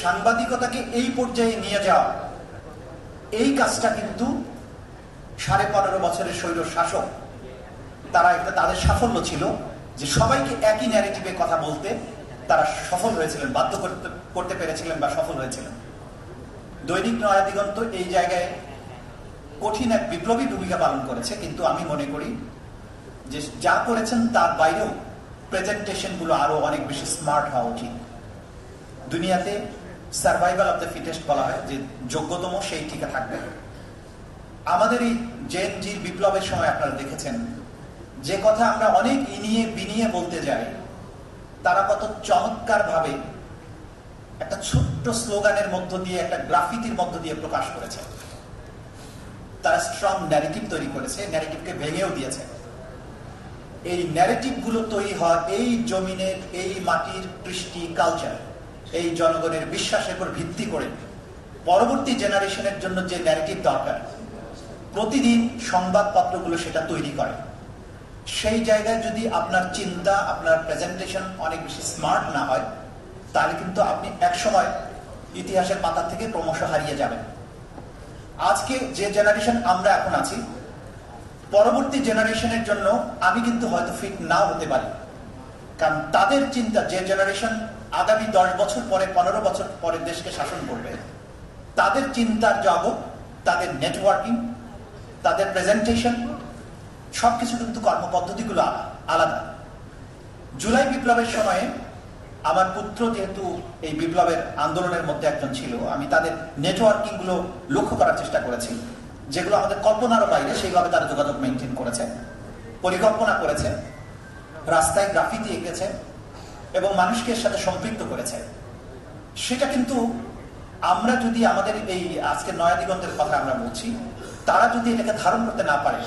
সাংবাদিকতাকে এই পর্যায়ে নিয়ে যাওয়া এই কাজটা কিন্তু সাড়ে পনেরো বছরের শৈল শাসক, তারা একটা তাদের সাফল্য ছিল যে সবাইকে একই ন্যারেটিভে কথা বলতে তারা সফল হয়েছিলেন, বাধ্য করতে করতে পেরেছিলেন বা সফল হয়েছিলেন। দৈনিক নয়া দিগন্ত এই জায়গায় কঠিন এক বিপ্লবী ভূমিকা পালন করেছে, কিন্তু আমি মনে করি যে যা করেছেন তার বাইরেও প্রেজেন্টেশনগুলো আরও অনেক বেশি স্মার্ট হওয়া উচিত। দুনিয়াতে সার্ভাইভাল অফ দ্য ফিটেস্ট বলা হয়, যে যোগ্যতম সেই টিকে থাকবে। আমাদের এই জেন জির বিপ্লবের সময় আপনারা দেখেছেন, যে কথা আমরা অনেক ইনিয়ে বিনিয়ে বলতে যাই, তারা কত চমৎকার ভাবে একটা ছোট্ট স্লোগানের মধ্য দিয়ে, একটা গ্রাফিতির মধ্য দিয়ে প্রকাশ করেছে। তারা স্ট্রং ন্যারেটিভ তৈরি করেছে ন্যারেটিভকে ভেঙেও দিয়েছে। এই ন্যারেটিভগুলো তৈরি হয় এই জমিনের, এই মাটির, কৃষ্টি কালচার এই জনগণের বিশ্বাসের উপর ভিত্তি করে পরবর্তী জেনারেশনের জন্য যে ন্যারেটিভ দরকার, প্রতিদিন সংবাদপত্রগুলো সেটা তৈরি করে। সেই জায়গায় যদি আপনার চিন্তা, আপনার প্রেজেন্টেশন অনেক বেশি স্মার্ট না হয়, তাহলে কিন্তু আপনি একসময় ইতিহাসের পাতা থেকে ক্রমশ হারিয়ে যাবেন। আজকে যে জেনারেশন আমরা এখন আছি, পরবর্তী জেনারেশনের জন্য আমি কিন্তু হয়তো ফিট নাও হতে পারি। কারণ তাদের চিন্তা যে জেনারেশন আগামী দশ বছর পরে, পনেরো বছর পরে দেশকে শাসন করবে। তাদের চিন্তার জগৎ, তাদের নেটওয়ার্কিং তাদের প্রেজেন্টেশন সবকিছু কিন্তু কর্মপদ্ধতিগুলো আলা- আলাদা। জুলাই বিপ্লবের সময়ে আমার পুত্র যেহেতু এই বিপ্লবের আন্দোলনের মধ্যে একজন ছিল, আমি তাদের নেটওয়ার্কিংগুলো লক্ষ্য করার চেষ্টা করেছি, যেগুলো আমাদের কল্পনারও বাইরে, সেইভাবে তারা যোগাযোগ মেনটেন করেছে, পরিকল্পনা করেছে, রাস্তায় গ্রাফিতি এঁকেছে এবং মানুষকে এর সাথে সম্পৃক্ত করেছে। সেটা কিন্তু আমরা যদি আমাদের এই আজকে নয়া দিগন্তের কথা আমরা বলছি, তারা যদি এটাকে ধারণ করতে না পারে,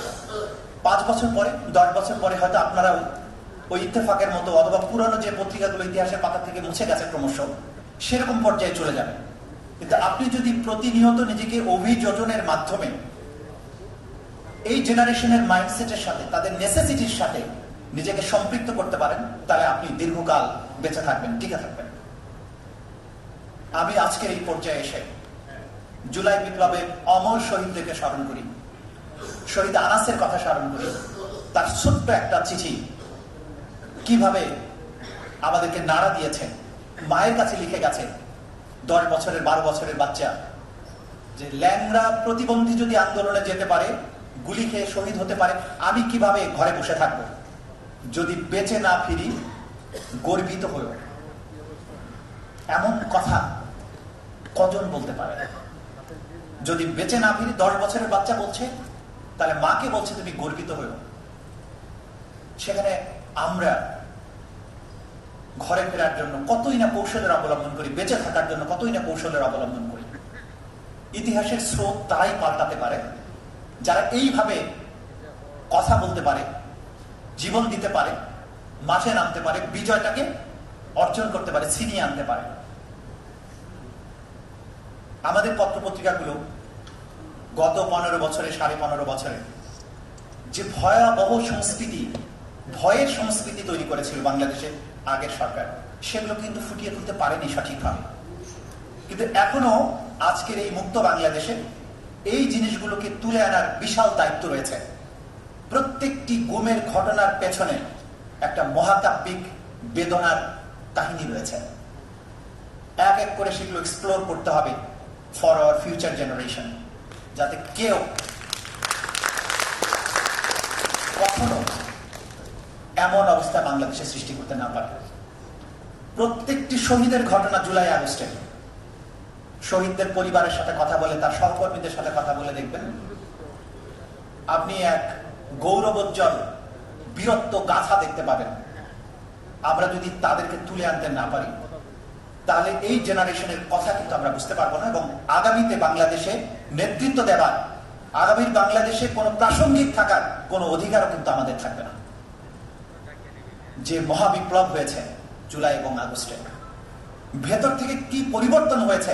পাঁচ বছর পরে, দশ বছর পরে হয়তো আপনারা ওই ইত্তেফাকের মতো অথবা পুরানো যে পত্রিকাগুলো ইতিহাসের পাতা থেকে মুছে গেছে ক্রমশ, সেরকম পর্যায়ে চলে যাবে। কিন্তু আপনি যদি প্রতিনিয়ত নিজেকে অভিযোজনের মাধ্যমে এই জেনারেশনের মাইন্ডসেটের সাথে, তাদের নেসেসিটির সাথে নিজেকে সম্পৃক্ত করতে পারেন, তাহলে আপনি দীর্ঘকাল বেঁচে থাকবেন, টিকে থাকবেন। আমি আজকের এই পর্যায়ে এসে জুলাই বিপ্লবে অমর শহীদদেরকে স্মরণ করি। শহীদ আনাসের কথা স্মরণ করি। তার ছোট্ট একটা চিঠি কীভাবে আমাদেরকে নাড়া দিয়েছে, মায়ের কাছে লিখে গেছে দশ বছরের, বারো বছরের বাচ্চা যে ল্যাংরা প্রতিবন্ধী যদি আন্দোলনে যেতে পারে, গুলি খেয়ে শহীদ হতে পারে, আমি কীভাবে ঘরে বসে থাকব? যদি বেঁচে না ফিরি, গর্বিত হয়ে এমন কথা কজন বলতে পারে? যদি বেঁচে না ফিরি, দশ বছরের বাচ্চা বলছে, তাহলে মাকে বলছে তুমি গর্বিত হয়েও সেখানে আমরা ঘরে ফেরার জন্য কতই না কৌশলের অবলম্বন করি, বেঁচে থাকার জন্য কতই না কৌশলের অবলম্বন করি। ইতিহাসের স্রোত তারাই পাল্টাতে পারে। যারা এইভাবে কথা বলতে পারে জীবন দিতে পারে, মাঠে নামতে পারে, বিজয়টাকে অর্জন করতে পারে, ছিনিয়ে আনতে পারে। আমাদের পত্রপত্রিকাগুলো গত পনেরো বছরে, সাড়ে পনেরো বছরে যে ভয়াবহ সংস্কৃতি, ভয়ের সংস্কৃতি তৈরি করেছিল বাংলাদেশে আগের সরকার, সেগুলো কিন্তু ফুটিয়ে তুলতে পারেনি সঠিকভাবে। কিন্তু এখনও আজকের এই মুক্ত বাংলাদেশে এই জিনিসগুলোকে তুলে আনার বিশাল দায়িত্ব রয়েছে। প্রত্যেকটি গুমের ঘটনার পেছনে একটা মহাকাব্যিক বেদনার কাহিনী রয়েছে। এক এক করে সেগুলো এক্সপ্লোর করতে হবে ফর আওয়ার ফিউচার জেনারেশন যাতে কেউ কখনো এমন অবস্থা বাংলাদেশে সৃষ্টি করতে না পারে। প্রত্যেকটি শহীদের ঘটনা জুলাই আগস্টে। শহীদদের পরিবারের সাথে কথা বলে, তার সহকর্মীদের সাথে কথা বলে দেখবেন। আপনি এক গৌরবোজ্জ্বল, বীরত্ব গাথা দেখতে পাবেন। আমরা যদি তাদেরকে তুলে আনতে না পারি, তাহলে এই জেনারেশনের কথা কিন্তু আমরা বুঝতে পারব না এবং আগামীতে বাংলাদেশে নেতৃত্ব দেওয়ার আগামীর বাংলাদেশে কোনো প্রাসঙ্গিক থাকার কোনো অধিকারও কিন্তু আমাদের থাকবে না। যে মহাবিপ্লব হয়েছে জুলাই এবং আগস্টে, ভেতর থেকে কি পরিবর্তন হয়েছে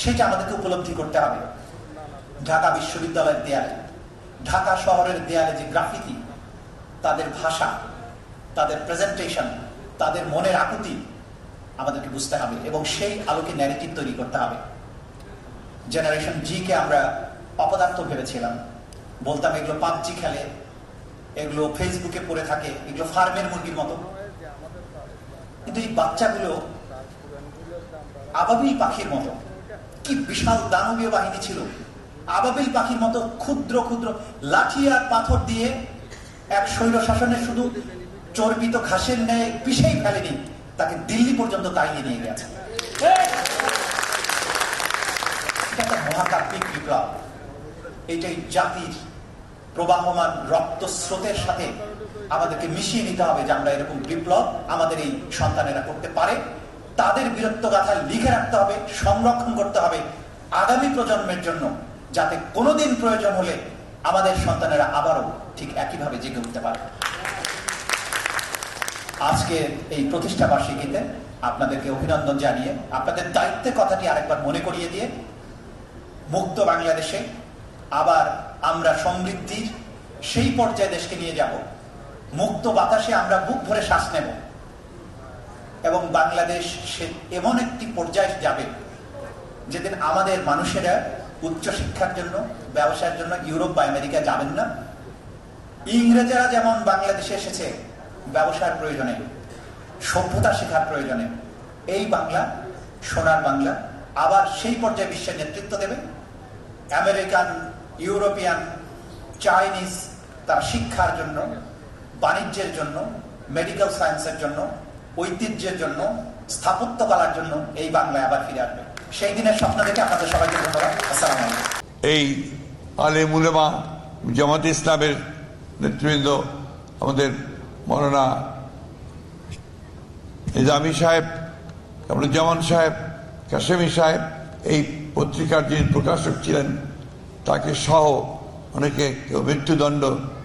সেটা আমাদেরকে উপলব্ধি করতে হবে। ঢাকা বিশ্ববিদ্যালয়ের দেয়ালে ঢাকা শহরের দেয়ালে যে গ্রাফিতি, তাদের ভাষা, তাদের প্রেজেন্টেশন তাদের মনের আকুতি আমাদেরকে বুঝতে হবে এবং সেই আলোকে ন্যারেটিভ তৈরি করতে হবে। জেনারেশন জি কে আমরা অপদার্থ ভেবেছিলাম। বলতাম, এগুলো পাবজি খেলে, এগুলো ফেসবুকে পড়ে থাকে, এগুলো ফার্মের মুরগির মতো। কিন্তু এই বাচ্চাগুলো আবাবিল পাখির মতো, কি বিশাল দানবীয় বাহিনী ছিল। আবাবিল পাখির মতো ক্ষুদ্র ক্ষুদ্র লাঠি আর পাথর দিয়ে এক স্বৈর শাসনে শুধু চর্বিত ঘাসের ন্যায় পিষেই ফেলেনি, তাকে দিল্লি পর্যন্ত তাড়িয়ে নিয়ে গেছে। মহাকাব্যিক বিপ্লব। এটাই জাতির প্রবাহমান রক্ত স্রোতের সাথে আমাদেরকে মিশিয়ে নিতে হবে যে আমরা এরকম বিপ্লব আমাদের এই সন্তানেরা করতে পারে। তাদের বীরত্ব গাথা লিখে রাখতে হবে, সংরক্ষণ করতে হবে আগামী প্রজন্মের জন্য। যাতে কোনোদিন প্রয়োজন হলে আমাদের সন্তানেরা আবারও ঠিক একইভাবে জেগে উঠতে পারে। আজকে এই প্রতিষ্ঠা বার্ষিকীতে আপনাদেরকে অভিনন্দন জানিয়ে, আপনাদের দায়িত্বের কথাটি আরেকবার মনে করিয়ে দিয়ে মুক্ত বাংলাদেশে আবার আমরা সমৃদ্ধির সেই পর্যায়ে দেশকে নিয়ে যাব। মুক্ত বাতাসে আমরা বুক ভরে শ্বাস নেব এবং বাংলাদেশ সে এমন একটি পর্যায়ে যাবে যেদিন আমাদের মানুষেরা উচ্চ শিক্ষার জন্য, ব্যবসার জন্য ইউরোপ বা আমেরিকা যাবেন না। ইংরেজেরা যেমন বাংলাদেশে এসেছে, ব্যবসার প্রয়োজনে, সভ্যতা শেখার প্রয়োজনে, এই বাংলা, সোনার বাংলা, আবার সেই পর্যায়ে বিশ্বের নেতৃত্ব দেবে। আমেরিকান, ইউরোপিয়ান, চাইনিজ, তার শিক্ষার জন্য, বাণিজ্যের জন্য মেডিকেল সায়েন্সের জন্য, ঐতিহ্যের জন্য, স্থাপত্য কলার জন্য এই বাংলায় আবার ফিরে আসবে। সেই দিনের স্বপ্ন দেখে আপনাদের সবাইকে ধন্যবাদ। এই আলে মুলেমা জামাত ইসলামের নেতৃবৃন্দ আমাদের মৌলানা নিজামী সাহেব, কামরুজ্জামান সাহেব, কাশেমি সাহেব এই পত্রিকার যিনি প্রকাশক ছিলেন, তাকে সহ অনেকে কেউ মৃত্যুদণ্ড,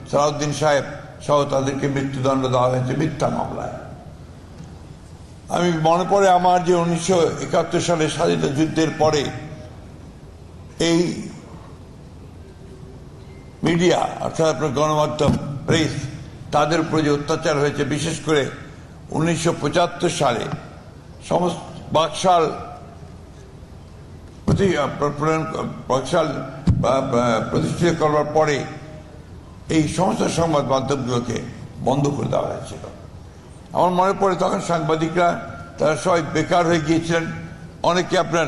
সালাউদ্দিন সাহেব সহ তাদেরকে মৃত্যুদণ্ড দেওয়া হয়েছে মিথ্যা মামলায়। আমি মনে পড়ে আমার যে উনিশশো একাত্তর সালে স্বাধীনতা যুদ্ধের পরে এই মিডিয়া, অর্থাৎ আপনার গণমাধ্যম, প্রেস, তাদের উপরে যে অত্যাচার হয়েছে, বিশেষ করে উনিশশো পঁচাত্তর সালে, সমস্ত বাকশাল প্রতি- প্র- প্র- বাকশাল প্রতিষ্ঠিত করবার পরে এই সমস্ত সংবাদ মাধ্যমগুলোকে বন্ধ করে দেওয়া হয়েছিল। আমার মনে পড়ে তখন সাংবাদিকরা, তারা সবাই বেকার হয়ে গিয়েছিলেন। অনেকে আপনার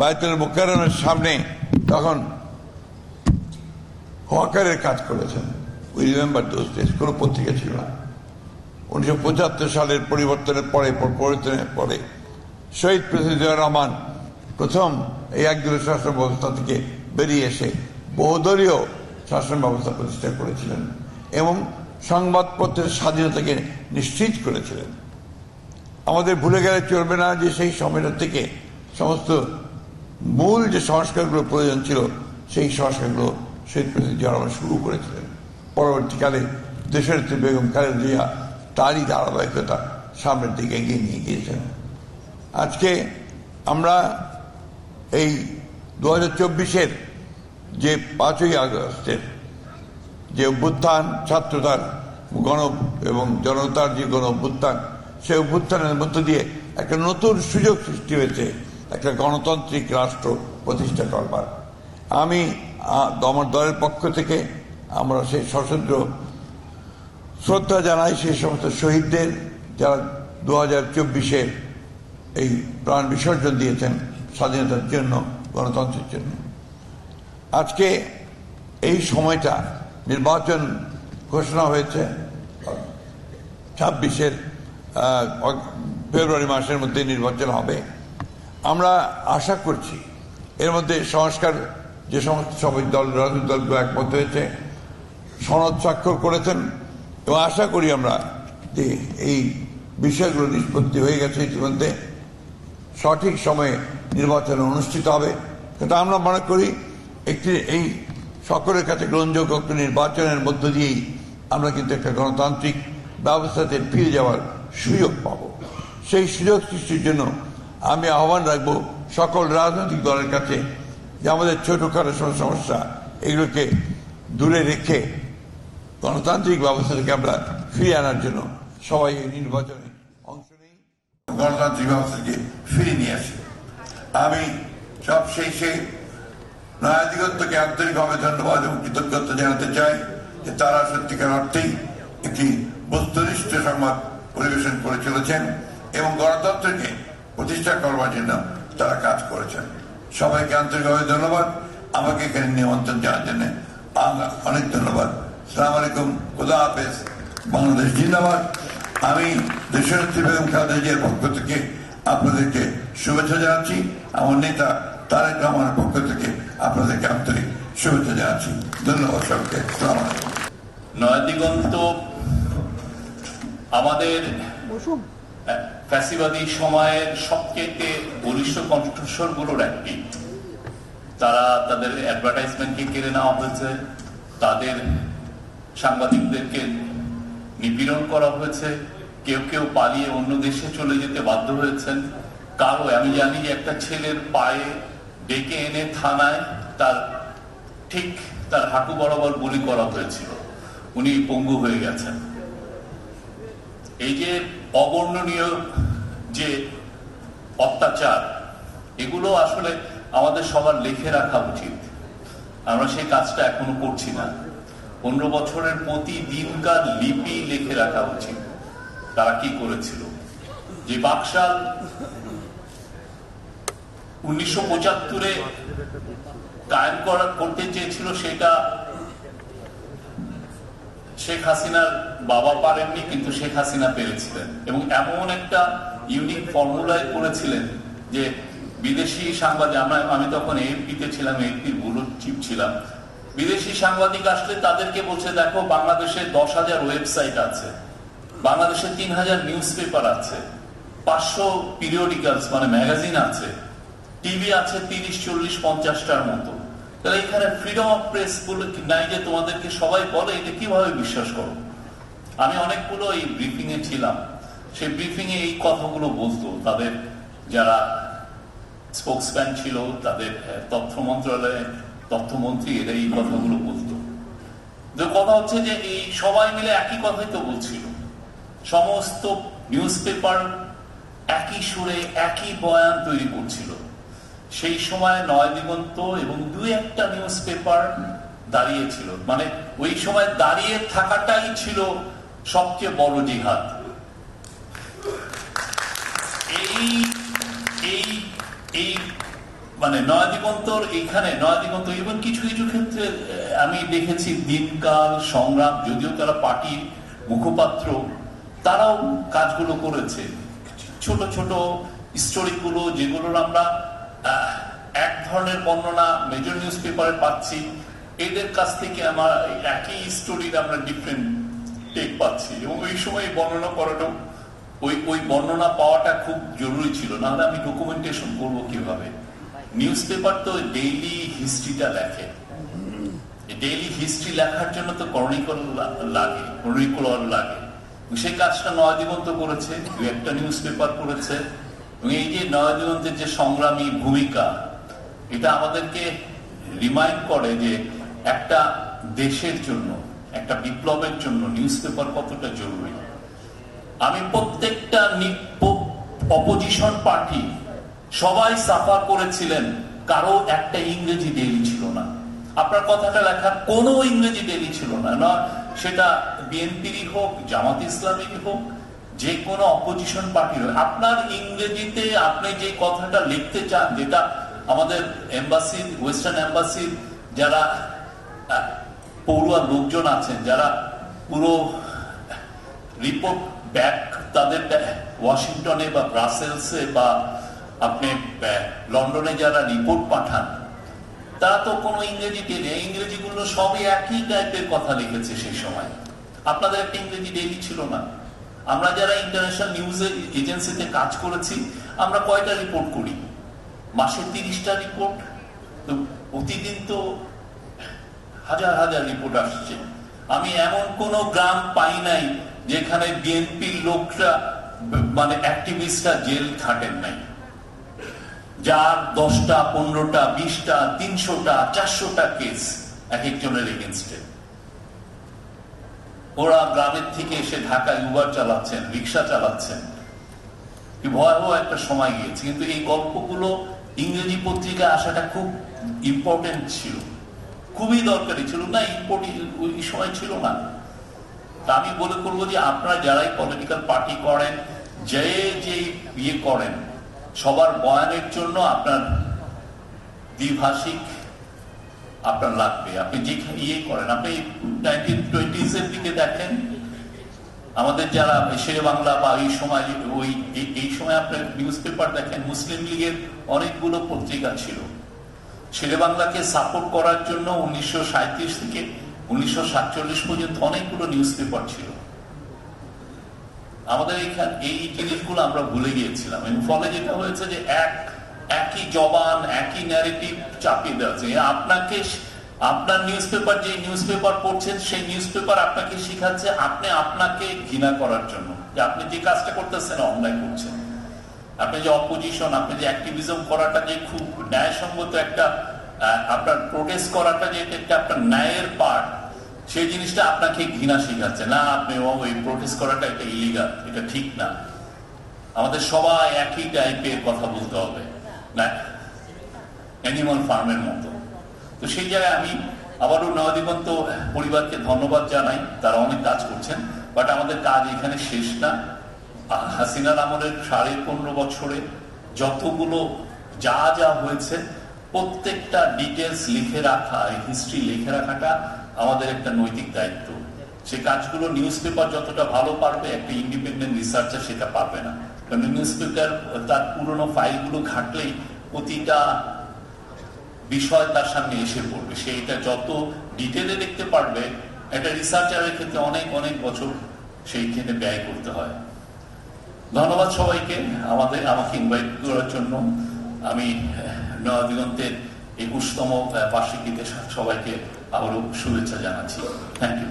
বায়তুল মোকারমের সামনে তখন হকারের কাজ করেছেন। উই রিমেম্বার দোজ ডেজ কোনো পত্রিকা ছিল না। উনিশশো পঁচাত্তর সালের পরিবর্তনের পরে পরিবর্তনের পরে শহীদ প্রেসিডেন্ট রহমান প্রথম এই একদলীয় শাসন ব্যবস্থা থেকে বেরিয়ে এসে বহুদলীয় শাসন ব্যবস্থা প্রতিষ্ঠা করেছিলেন এবং সংবাদপত্রের স্বাধীনতাকে নিশ্চিত করেছিলেন। আমাদের ভুলে গেলে চলবে না যে সেই সময়টা থেকে সমস্ত মূল যে সংস্কারগুলো প্রয়োজন ছিল, সেই সংস্কারগুলো শহীদ প্রেসিডেন্ট জিয়া শুরু করেছিলেন। পরবর্তীকালে দেশের বেগম খালেদা জিয়া তারই ধারাবাহিকতা সামনের দিকে এগিয়ে নিয়ে গিয়েছেন। আজকে আমরা এই দু হাজার চব্বিশের যে পাঁচই আগস্টের যে অভ্যুত্থান ছাত্রতার গণ এবং জনতার যে গণ অভ্যুত্থান সেই অভ্যুত্থানের মধ্য দিয়ে একটা নতুন সুযোগ সৃষ্টি হয়েছে, একটা গণতান্ত্রিক রাষ্ট্র প্রতিষ্ঠা করবার। আমি আমার দলের পক্ষ থেকে আমরা সেই সশস্ত্র শ্রদ্ধা জানাই সেই সমস্ত শহীদদের যারা দু হাজার চব্বিশে এই প্রাণ বিসর্জন দিয়েছেন স্বাধীনতার জন্য, গণতন্ত্রের জন্য। আজকে এই সময়টা নির্বাচন ঘোষণা হয়েছে ছাব্বিশের ফেব্রুয়ারি মাসের মধ্যে নির্বাচন হবে। আমরা আশা করছি এর মধ্যে সংস্কার যে সমস্ত সবাই দল, রাজনৈতিক দলগুলো একমত হয়েছে, সনদ স্বাক্ষর করেছেন এবং আশা করি আমরা যে এই বিষয়গুলো নিষ্পত্তি হয়ে গেছে ইতিমধ্যে। সঠিক সময়ে নির্বাচন অনুষ্ঠিত হবে। কিন্তু আমরা মনে করি একটি এই সকলের কাছে গ্রহণযোগ্য একটি নির্বাচনের মধ্য দিয়েই আমরা কিন্তু একটা গণতান্ত্রিক ব্যবস্থাতে ফিরে যাওয়ার সুযোগ পাব। সেই সুযোগ সৃষ্টির জন্য আমি আহ্বান রাখব সকল রাজনৈতিক দলের কাছে যে আমাদের ছোটোখাটো সমস্যা এগুলোকে দূরে রেখে গণতান্ত্রিক ব্যবস্থা থেকে আমরা ফিরিয়ে আনার জন্য সবাই এই নির্বাচনে অংশ নেই। গণতান্ত্রিক ব্যবস্থাকে ফিরিয়ে নিয়ে আসি। আমি সব শেষে নয়াদিগত্যকে আন্তরিকভাবে ধন্যবাদ এবং কৃতজ্ঞতা জানাতে চাই যে তারা সত্যিকার অর্থেই একটি বস্তুনিষ্ঠ সংবাদ পরিবেশন করে চলেছেন এবং গণতন্ত্রকে প্রতিষ্ঠা করবার জন্য তারা কাজ করেছেন। সবাইকে আন্তরিকভাবে ধন্যবাদ। আমাকে এখানে নিমন্ত্রণ জানার জন্য অনেক ধন্যবাদ। সালাম আলাইকুম। খুদা হাফেজ। বাংলাদেশ জিন্দাবাদ। আমি দেশনেত্রী বেগম খালেদা পক্ষ থেকে আপনাদেরকে শুভেচ্ছা জানাচ্ছি। আমার নেতা তারেক রহমানের পক্ষ থেকে আপনাদেরকে আন্তরিক শুভেচ্ছা জানাচ্ছি। ধন্যবাদ সবকে নয়াদিগন্ত আমাদের ফ্যাসিবাদী সময়ের সবচেয়ে বলিষ্ঠ কণ্ঠস্বরগুলোর একটি। তারা তাদের অ্যাডভার্টাইজমেন্টকে কেড়ে নেওয়া হয়েছে। তাদের সাংবাদিকদেরকে নিপীড়ন করা হয়েছে। কেউ কেউ পালিয়ে অন্য দেশে চলে যেতে বাধ্য হয়েছেন। কারও আমি জানি যে একটা ছেলের পায়ে ডেকে এনে থানায় তার ঠিক তার হাঁটু বরাবর গুলি করা হয়েছিল। উনি পঙ্গু হয়ে গেছেন। এই যে অবর্ণনীয় যে অত্যাচার, এগুলো আসলে আমাদের সবার লিখে রাখা উচিত। আমরা সেই কাজটা এখনও করছি না। পনেরো বছরের প্রতিদিনকার লিপি লিখে রাখা উচিত। তারা কি করেছিল? যে বাকশাল উনিশশো পঁচাত্তরে কায়েম করা, করতে চেয়েছিল সেটা শেখ হাসিনার বাবা পারেননি, কিন্তু শেখ হাসিনা পেরেছিলেন। এবং এমন একটা ইউনিক ফর্মুলায় করেছিলেন যে বিদেশি সাংবাদিক, আমরা, আমি তখন এএফপিতে ছিলাম ব্যুরো চিফ ছিলাম। বিদেশি সাংবাদিক আসলে তাদেরকে বলছে, দেখো, বাংলাদেশে দশ হাজার ওয়েবসাইট আছে, বাংলাদেশে তিন হাজার নিউজ পেপার আছে, পাঁচশো পিরিয়ডিক্যালস মানে ম্যাগাজিন আছে টিভি আছে তিরিশ, চল্লিশ, পঞ্চাশটার মতো। তাহলে এখানে ফ্রিডম অফ প্রেস বলে নাই যে তোমাদেরকে সবাই বলে, এটা কীভাবে বিশ্বাস করো? আমি অনেকগুলো এই ব্রিফিং এ ছিলাম। সেই ব্রিফিং এ এই কথাগুলো বলতো। তাদের যারা স্পোক্সম্যান ছিল, তাদের তথ্য মন্ত্রণালয়ে তথ্যমন্ত্রী এরা এই কথাগুলো বলতো। যে কথা হচ্ছে যে এই সবাই মিলে একই কথাই তো বলছিল। সমস্ত নিউজ পেপার একই সুরে একই বয়ান তৈরি করছিল। সেই সময় নয় দিগন্ত এবং দুই একটা নিউজ পেপার দাঁড়িয়েছিল। মানে ওই সময় দাঁড়িয়ে থাকাটাই ছিল সবচেয়ে বড় জিহাদ। এই এই এই মানে নয় দিগন্তর এইখানে, নয় দিগন্ত এবং কিছু কিছু ক্ষেত্রে আমি দেখেছি দিনকাল, সংগ্রাম, যদিও তারা পার্টির মুখপাত্র, তারাও কাজগুলো করেছে। ছোট ছোট স্টোরিগুলো যেগুলোর আমরা এক ধরনের বর্ণনা মেজর নিউজ পেপারে পাচ্ছি। এদের কাছ থেকে আমার একই স্টোরির আমরা ডিফারেন্ট টেক পাচ্ছি। এবং ওই সময় বর্ণনা করাটাও ওই ওই বর্ণনা পাওয়াটা খুব জরুরি ছিল। নাহলে আমি ডকুমেন্টেশন করব কীভাবে? নিউজ পেপার তো ডেইলি হিস্ট্রিটা লেখে। ডেইলি হিস্ট্রি লেখার জন্য তো করণিকল লাগে করণিকুলার লাগে। সেই কাজটা নয় দিগন্ত করেছে দু একটা নিউজ পেপার করেছে। এবং এই যে নয় দিগন্তের যে সংগ্রামী ভূমিকা এটা আমাদেরকে রিমাইন্ড করে যে একটা দেশের জন্য, একটা বিপ্লবের জন্য নিউজ পেপার কতটা জরুরি। আমি প্রত্যেকটা অপোজিশন পার্টি সবাই সাফার করেছিলেন, কারও একটা ইংরেজি ডেলি ছিল না। আপনার কথাটা লেখার কোনো ইংরেজি ডেলি ছিল না। না, সেটা বিএনপিরই হোক, জামাত ইসলামেরই হোক, যে কোনো অপোজিশন পার্টির আপনার ইংরেজিতে আপনি যে কথাটা লিখতে চান, যেটা আমাদের এম্বাসি ওয়েস্টার্ন এম্বাসির যারা পড়ুয়া লোকজন আছেন, যারা পুরো রিপোর্ট ব্যাক তাদের ওয়াশিংটনে বা ব্রাসেলসে বা আপনি লন্ডনে যারা রিপোর্ট পাঠান, তারা তো কোনো ইংরেজি টেনে ইংরেজিগুলো সবই একই টাইপের কথা লিখেছে সেই সময়। আপনাদের একটা ইংরেজি ডেইলি ছিল না। আমরা যারা ইন্টারন্যাশনাল নিউজ এজেন্সিতে কাজ করেছি, আমরা কয়টা রিপোর্ট করি? মাসে তিরিশটা রিপোর্ট প্রতিদিন তো হাজার হাজার রিপোর্ট আসছে। আমি এমন কোন গ্রাম পাই নাই যেখানে বিএনপির লোকরা মানে অ্যাক্টিভিস্টরা জেল খাটেন নাই। যার দশটা, পনেরোটা, বিশটা, তিনশোটা, চারশোটা কেস এক একজনের এগেনস্টে ওরা গ্রামের থেকে এসে ঢাকায় উবার চালাচ্ছেন, রিক্সা চালাচ্ছেন। ভয়াবহ একটা সময় গিয়েছে। কিন্তু এই গল্পগুলো ইংরেজি পত্রিকায় আসাটা খুব ইম্পর্টেন্ট ছিল। খুবই দরকারি ছিল না ওই সময় ছিল না। আমি বলে করব যে আপনারা যারাই পলিটিক্যাল পার্টি করেন, যে যে ইয়ে করেন, সবার বয়ানের জন্য আপনার দ্বিভাষিক আপনার লাগবে। আপনি যেখানে ইয়ে করেন, আপনি নাইনটিন টোয়েন্টিজ দিকে দেখেন আমাদের যারা শেরে বাংলা বা এই সময়, ওই এই- সময় আপনার নিউজ পেপার দেখেন, মুসলিম লীগের অনেকগুলো পত্রিকা ছিল। শেরে বাংলাকে সাপোর্ট করার জন্য উনিশশো সাঁইত্রিশ থেকে উনিশশো পর্যন্ত অনেকগুলো নিউজ পেপার ছিল। আমাদের এখানে এই জিনিসগুলো আমরা ভুলে গিয়েছিলাম। এবং ফলে যেটা হয়েছে যে এক একই জবান, একই ন্যারেটিভ চাপিয়ে দেওয়া আপনাকে আপনার নিউজ পেপার যে নিউজ পেপার পড়ছেন, সেই নিউজ পেপার আপনাকে শিখাচ্ছে, আপনি আপনাকে ঘৃণা করার জন্য। যে আপনি যে কাজটা করতেছেন, অন্যায় করছেন। আপনি যে অপোজিশন আপনি যে অ্যাক্টিভিজম করাটা যে খুব ন্যায়সঙ্গত একটা আপনার প্রোটেস্ট করাটা যে একটা আপনার ন্যায়ের পার্ট সেই জিনিসটা আপনাকে ঘৃণা শেখাচ্ছে। না, আপনি ও ওই প্রোটেস্ট করাটা এটা ইলিগাল এটা ঠিক না। আমাদের সবাই একই টাইপের কথা বলতে হবে। না অ্যানিমাল ফার্মের মতো। তো সেই জায়গায় আমি আবারও নয়াদিগন্ত পরিবারকে ধন্যবাদ জানাই। তারা অনেক কাজ করছেন, বাট আমাদের কাজ এখানে শেষ না। হাসিনার আমলের সাড়ে পনেরো বছরে যতগুলো যা যা হয়েছে, প্রত্যেকটা ডিটেলস লিখে রাখা হিস্ট্রি লিখে রাখাটা আমাদের একটা নৈতিক দায়িত্ব। সে কাজগুলো নিউজ পেপার যতটা ভালো পারবে, একটা ইন্ডিপেন্ডেন্ট রিসার্চার সেটা পারবে না। কারণ নিউজ পেপার তার পুরনো ফাইলগুলো ঘাটলেই প্রতিটা বিষয় তার সামনে এসে পড়বে। সে এটা যত ডিটেলে দেখতে পারবে, একটা রিসার্চারের ক্ষেত্রে অনেক অনেক বছর সেইখানে ব্যয় করতে হয়। ধন্যবাদ সবাইকে আমাদের, আমাকে ইনভাইট করার জন্য। আমি নয়া দিগন্তের একুশতম বার্ষিকীতে সবাইকে আবারও শুভেচ্ছা জানাচ্ছি। Thank you